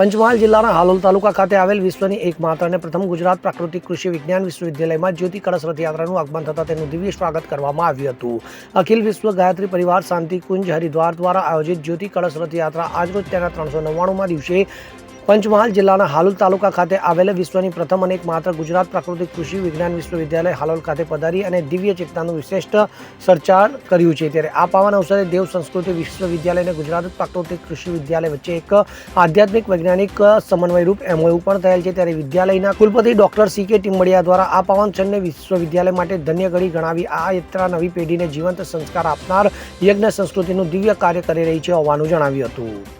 પંચમહાલ જિલ્લાના હાલોલ તાલુકા ખાતે આવેલ વિશ્વની એકમાત્ર અને પ્રથમ ગુજરાત પ્રાકૃતિક કૃષિ વિજ્ઞાન વિશ્વવિદ્યાલયમાં જ્યોતિ કળશ રથયાત્રાનું આગમન થતાં તેનું દિવ્ય સ્વાગત કરવામાં આવ્યું હતું. અખિલ વિશ્વ ગાયત્રી પરિવાર શાંતિકુંજ હરિદ્વાર દ્વારા આયોજિત જ્યોતિ કળશ રથયાત્રા આજરોજ તેના ત્રણસો નવ્વાણુંમાં દિવસે પંચમહાલ જિલ્લાના હાલોલ તાલુકા ખાતે આવેલા વિશ્વની પ્રથમ અને એકમાત્ર ગુજરાત પ્રાકૃતિક કૃષિ વિજ્ઞાન વિશ્વવિદ્યાલય હાલોલ ખાતે પધારી અને દિવ્ય ચેતનાનું વિશિષ્ટ સરચાર કર્યું છે. ત્યારે આ પાવન અવસરે દેવ સંસ્કૃતિ વિશ્વવિદ્યાલય અને ગુજરાત પ્રાકૃતિક કૃષિ વિદ્યાલય વચ્ચે એક આધ્યાત્મિક વૈજ્ઞાનિક સમન્વયરૂપ એમઓયુ પણ થયેલ છે. ત્યારે વિદ્યાલયના કુલપતિ ડોક્ટર સી કે ટીમ્બડિયા દ્વારા આ પાવન ક્ષણને વિશ્વવિદ્યાલય માટે ધન્ય ઘડી ગણાવી આ યાત્રા નવી પેઢીને જીવંત સંસ્કાર આપનાર યજ્ઞ સંસ્કૃતિનું દિવ્ય કાર્ય કરી રહી છે હોવાનું જણાવ્યું હતું.